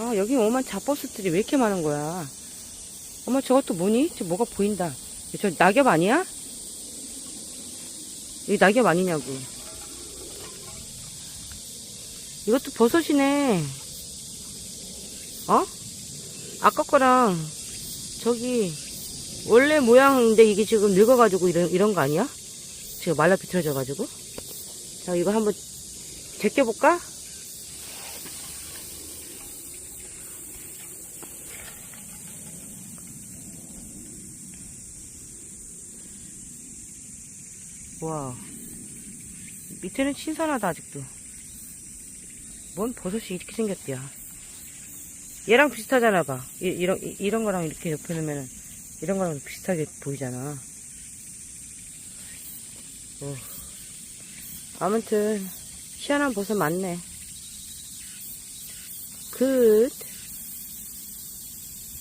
아, 여기 오만 잡버섯들이 왜 이렇게 많은 거야? 어머, 저것도 뭐니? 저 뭐가 보인다. 저 낙엽 아니야? 이 낙엽 아니냐고. 이것도 버섯이네. 어? 아까 거랑 저기 원래 모양인데 이게 지금 늙어가지고 이런 이런 거 아니야? 지금 말라 비틀어져가지고. 자 이거 한번 제껴볼까? 와 밑에는 신선하다 아직도. 뭔 버섯이 이렇게 생겼대야. 얘랑 비슷하잖아 봐. 이, 이런 이, 이런 거랑 이렇게 옆에 놓으면은 이런 거랑 비슷하게 보이잖아. 어. 아무튼 희한한 버섯 많네. 굿.